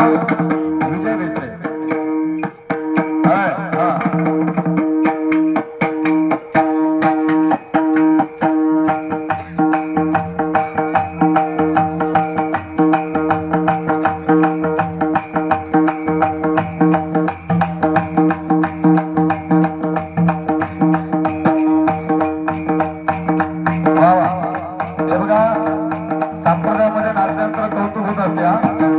विजय देसाई संप्रदायामध्ये नाट्यांतर कौतुक होत असत्या